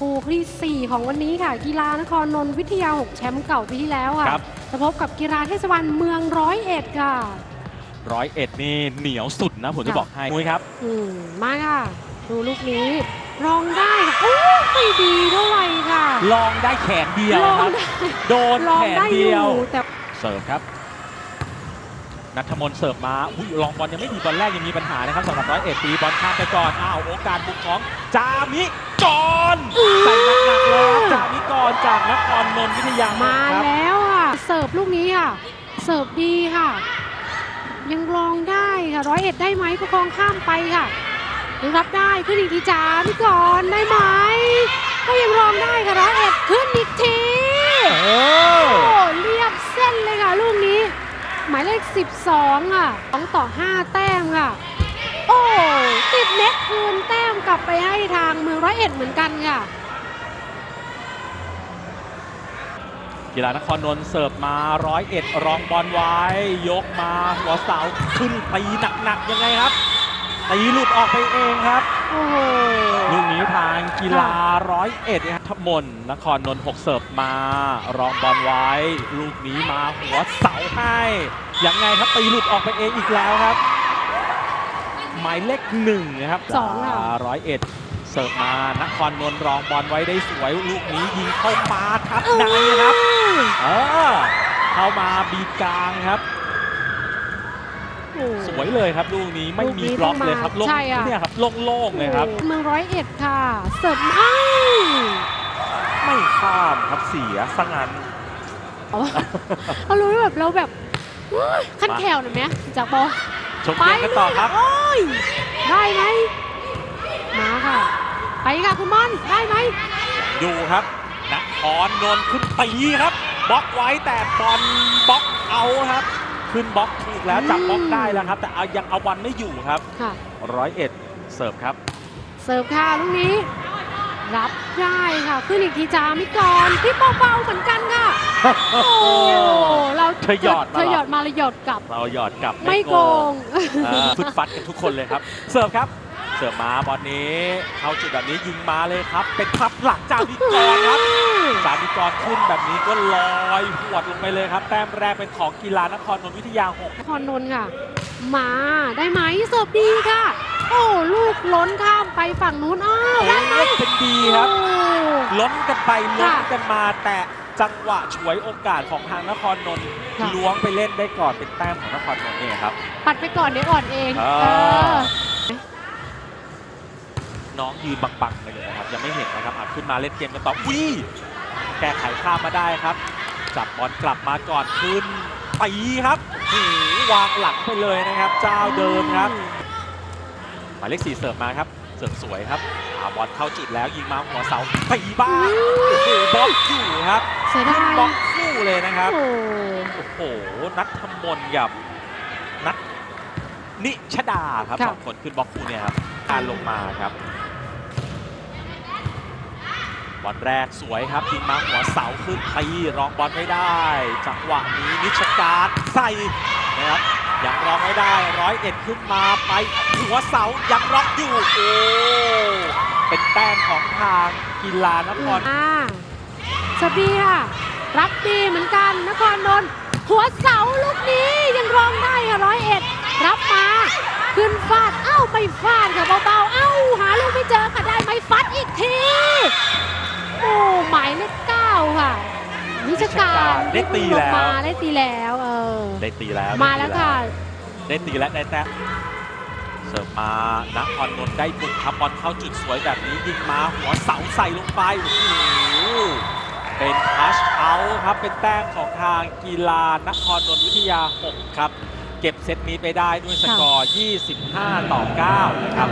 คู่ที่ 4 ของวันนี้ค่ะ กีฬานครนนท์วิทยา 6 แชมป์เก่าปีที่แล้วค่ะครับ จะพบกับกีฬาเทศบาลเมืองร้อยเอ็ดค่ะ ร้อยเอ็ดนี่เหนียวสุดนะผมจะค่ะบอกให้มุ้ยครับ อืมมาค่ะ ดูลูกนี้รองได้ค่ะโอ้ไม่ดีเท่าไหร่ค่ะลองได้แขนเดียวลองครับ ได้โดนลองแขนได้อเดียวยู่แต่ เสิร์ฟครับ นัทมนต์เสิร์ฟมา อุ้ยลองบอลยังไม่ดีบอลแรกยังมีปัญหานะครับสำหรับร้อยเอ็ดตีบอลข้ามไปก่อน อ้าวโอกาสบุกของจามิกรใส่หนักๆเลยครับจามิกรจากนครนนทวิทยามาครับแล้วค่ะเสิร์ฟลูกนี้ค่ะเสิร์ฟดีค่ะ ยังรองได้ค่ะร้อยเอ็ดได้ไหมประคองข้ามไปค่ะยังรับได้ขึ้นอีกทีจาพี่กรณ์ได้ไหมก็ยังรองได้ค่ะร้อยเอ็ดขึ้นอีกที เอ โอ้ อ เรียบเส้นเลยค่ะลูกนี้ หมายเล ข 12 ค่ะ2ต่อ 5 แต้มค่ะ โอ้ติดเน็ตคืนแต้มกลับไปให้ทางเมืองร้อยเอ็ดเหมือนกันค่ะ กีฬานครนนท์เสิร์ฟมาร้อยเอ็ดรองบอลไว้ ยกมาหัวเสาขึ้นตีหนักๆยังไงครับตีหลุดออกไปเองครับ ลูกนี้ทางกีฬาร้อยเอ็ดครับทัพมนนครนนท์หกเสิร์ฟมารองบอลไว้ ลูกนี้มาหัวเสาให้ยังไงครับตีหลุดออกไปเองอีกแล้วครับ หมายเลขหนึ่งนะครับสองค่ะ ร้อยเอ็ดเสิร์ฟมานครนนท์รองบอลไว้ได้สวยลูกนี้ยิงเข้ามาทับในครับ เออเข้ามาบีกลางครับโอ้ สวยเลยครับลูกนี้ไม่ลูกมีนี้บล็อกต้องมาเลยครับโล่งใช่อะเนี่ยครับโล่งๆเลยครับ เมืองร้อยเอ็ดค่ะเสิร์ฟอ้าวไม่ข้ามครับเสียสังงันเขารู้แบบเราแบบขั้นแถวหน่อยไหมจากบอลชมเกมกันต่อครับ โอ้ยได้ไหมมาค่ะ ไปค่ะคุณบอลได้ไหมอยู่ครับนครนนท์ขึ้นตีครับบล็อกไว้แต่บอลบล็อกเอาครับ ขึ้นบล็อกถูกแล้วจับบล็อกได้แล้วครับ แต่เอายังเอาวันไม่อยู่ครับค่ะ ร้อยเอ็ดเสิร์ฟครับ เสิร์ฟค่ะลูกนี้ รับได้ค่ะ ขึ้นอีกทีจามิกรที่เบาๆเหมือนกันค่ะ โอ้เราเธอหยอดมาเธอเหรอหยอดมาเลยหยอดกลับ เราหยอดกลับไม่โกง อ่าฟึดฟัดกันทุกคนเลยครับ เสิร์ฟครับ เสิร์ฟมาบอลนี้เข้าจุดแบบนี้ยิงมาเลยครับ เป็นพับหลังจามิกรครับจามิกรขึ้นแบบนี้ก็ลอยหวดลงไปเลยครับ แต้มแรกเป็นของกีฬานครนนท์วิทยา6นครนนท์ค่ะ มาได้ไหมเสิร์ฟดีค่ะ โอ้ลูกล้นข้ามไปฝั่งนู้นอ้าวได้ไหมเอ้ยเป็นดีครับโอ้ล้นกันไปล้นค่ะกันมาแต่จังหวะฉวยโอกาสของทางนครนนท์ค่ะล้วงไปเล่นได้ก่อนเป็นแต้มของนครนนท์เนี่ยครับ ปัดไปก่อนเดี๋ยวอ่อนเองอ่าเออ น้องยืนบังๆไปเลยนะครับยังไม่เห็นนะครับอะขึ้นมาเล่นเกมกันต่อวิแก้ไขข้ามมาได้ครับ จับบอลกลับมาก่อนขึ้นตีครับโอ้โหวางหลังไปเลยนะครับ เจ้าเดิมครับหมายเลขสี่เสิร์ฟมาครับเสิร์ฟสวยครับอาบอลเข้าจุดแล้วยิงมาหัวเสาตีบ้างโอ้โหบล็อกอยู่ครับเสียดายบล็อกคู่เลยนะครับโอ้โอ้โหนัทธมนต์กับนัทนิชดาครับค่ะสองคนขึ้นบล็อกคู่เนี่ยครับการลงมาครับ บอลแรกสวยครับยิงมาหัวเสาขึ้นตีรองบอลไม่ได้ จังหวะนี้นิชการใส่นะครับยังรองไม่ได้ร้อยเอ็ดขึ้นมาไปหัวเสายังล็อกอยู่โอ้เป็นแต้มของทางกีฬานครอ่าสวัสดีค่ะรับดีเหมือนกันนครนนท์หัวเสาลูกนี้ยังรองได้ค่ะร้อยเอ็ดรับมาขึ้นฟาดเอ้าไม่ฟาดค่ะเบาๆเอ้าหาลูกไม่เจอค่ะได้ไหมฟัดอีกที โอ้หมายเลขเก้าค่ะนิชการได้ตีแล้วมาได้ตีแล้วเออได้ตีแล้วมาแล้วค่ะ ได้ตีแล้วได้แต้มเสิร์ฟมานครนนท์ได้บุกครับบอลเข้าจุดสวยแบบนี้ยิงมาหัวเสาใส่ลงไปโอ้โหเป็นทัชเอาท์ครับ เป็นแต้มของทางกีฬานครนนท์วิทยา 6 ครับ เก็บเซตนี้ไปได้ด้วยสกอร์ 25 ต่อ 9 นะครับ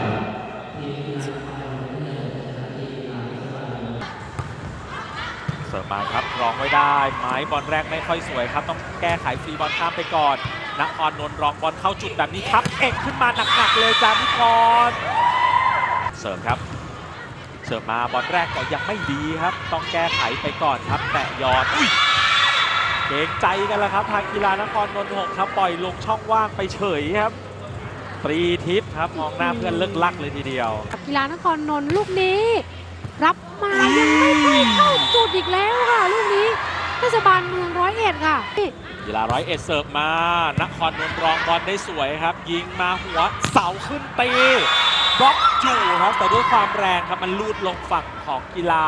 สิร์ฟมาครับรองไว้ได้ไม้บอลแรกไม่ค่อยสวยครับ ต้องแก้ไขฟรีบอลข้ามไปก่อนนครนนท์รองบอลเข้าจุดแบบนี้ครับ เอกขึ้นมาหนักๆเลยจามิกรเสร์ฟครับ เสร์ฟมาบอลแรกก็ยังไม่ดีครับ ต้องแก้ไขไปก่อนครับ แตะยอดอุ้ยเกรงใจกันแล้วครับทางกีฬานครนนท์หกครับปล่อยลงช่องว่างไปเฉยครับตรีทิพย์ครับมองหน้าเพื่อนเลิกลักเลยทีเดียว กีฬานครนนท์ลูกนี้ รับมายังไม่ค่อยเข้าจุดอีกแล้วค่ะลูกนี้เทศบาลเมืองร้อยเอ็ดค่ะนี่กีฬาร้อยเอ็ดเสิร์ฟมานครนนท์รองบอลได้สวยครับ ยิงมาหัวเสาขึ้นตีบล็อกอยู่ครับแต่ด้วยความแรงครับมันลูดลงฝั่งของกีฬา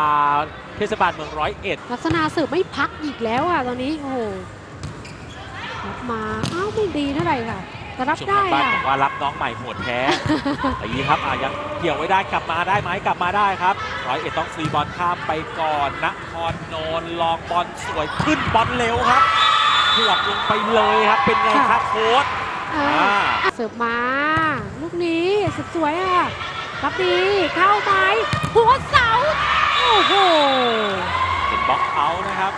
เทศบาลเมืองร้อยเอ็ดลักษณะเสิร์ฟไม่พักอีกแล้วค่ะตอนนี้โอ้โหรับมาอ้าวไม่ดีเท่าไหร่ค่ะ แต่รับชมได้ทางบ้านค่ะบอกว่ารับน้องใหม่โหดแท้ ตีครับอะยังเกี่ยวไว้ได้กลับมาได้ไหมกลับมาได้ครับร้อยเอ็ดต้องฟรีบอลข้ามไปก่อนนครนนท์ลองบอลสวยขึ้นบอลเร็วครับหวบลงไปเลยครับ เป็นไงครับโค้ชเอออ่าเสิร์ฟมา ลูกนี้สุดสวยอะรับดี เข้าไหมหัวเสา โอ้โห เป็นบล็อกเขานะครับ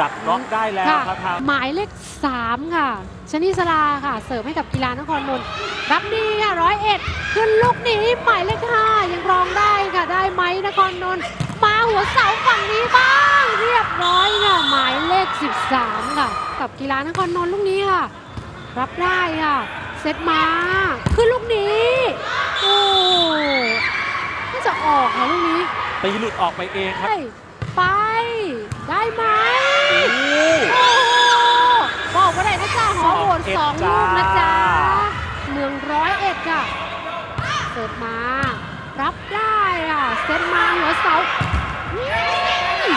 จัดบล็อกได้แล้วค่ะครับทางหมายเลข 3 ค่ะ ชนิสลาค่ะ เสิร์ฟให้กับกีฬานครนนท์รับดีค่ะร้อยเอ็ดขึ้นลูกนี้หมายเลข5ยังรองได้ค่ะ ได้ไหมนครนนท์มาหัวเสาฝั่งนี้บ้าง เรียบร้อยค่ะ หมายเลข 13 ค่ะ กับกีฬานครนนท์ลูกนี้ค่ะ รับได้ค่ะ เซตมา ขึ้นลูกนี้ โอ้น่าจะออกค่ะลูกนี้ตีหลุดออกไปเองครับ ไป ไป ได้ไหมโอ้โอ้ บอกว่าไหนนะจ๊ะหอโหดสองสองเอ็ดลูกนะจ้าจ๊ะ เมืองร้อยเอ็ดค่ะเสิร์ฟมา รับได้ค่ะ เซตมาหัวเสาอืม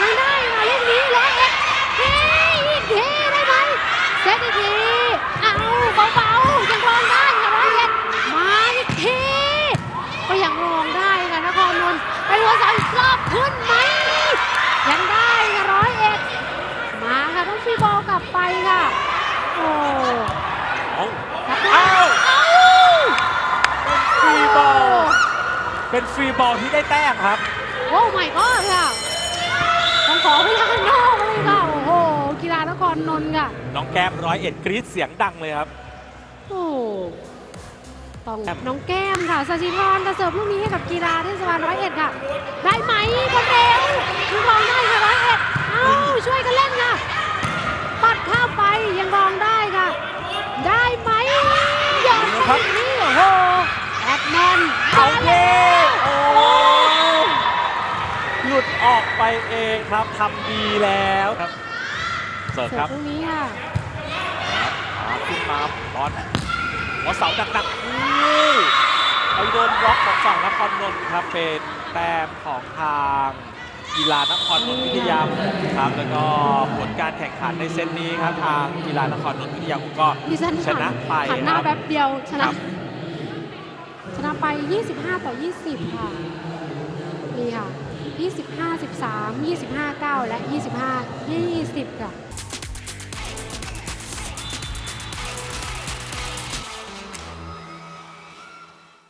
ยังได้ค่ะลูกนี้ร้อยเอ็ดเฮ้อีกทีได้ไหมเซตอีกที เอาเบาๆยังรองได้ค่ะร้อยเอ็ดมาอีกที ก็ยังรองได้ค่ะนครนนท์ไปหัวเสาอีกรอบขึ้นไหม ยังได้ค่ะร้อยเอ็ด มาค่ะต้องฟรีบอลกลับไปค่ะ โอ้ เอา รับได้ เอ้า เอ้า ฟรีบอล เป็นฟรีบอลที่ได้แต้มครับ โอ้ไม่ก็ค่ะต้องขอเวลาข้างนอกเลยค่ะ โอ้โห กีฬานครนนท์ค่ะ น้องแก้มร้อยเอ็ดกรี๊ดเสียงดังเลยครับ โอ้ต้องน้องแก้มค่ะสชิธรจะเสิร์ฟลูกนี้ให้กับกีฬาเทศบาลร้อยเอ็ดค่ะ ได้ไหมบอลเร็วยังรองได้ค่ะร้อยเอ็ดเอ้าช่วยกันเล่นค่ะ ปัดข้ามไปยังรองได้ค่ะ ได้ไหมหยอดไปอย่างนี้โอ้โหแอดแมน เอา มา เล แล้ว ยโอ้หลุด ออกไปเองครับทำดีแล้วครับเสิร์ฟเสิคร์รัฟบลูกนี้ค่ะมาขึ้นมาบอลหัวเสาหนักๆอู้ไปโดนบล็อกของฝั่งนครนนท์ครับเป็นแต้มของทางกีฬานครนนท์วิทยาคมครับแล้วก็ผลการแข่งขันในเซตนี้ครับทางกีฬานครนนท์วิทยาคมก็ดิฉันชนะไปหันหน้าครับแป๊บเดียวชคนะรับชนะไป 25 ต่อ 20 ค่ะ นี่ค่ะ 25 13 25 9 และ 25 20ค่ะ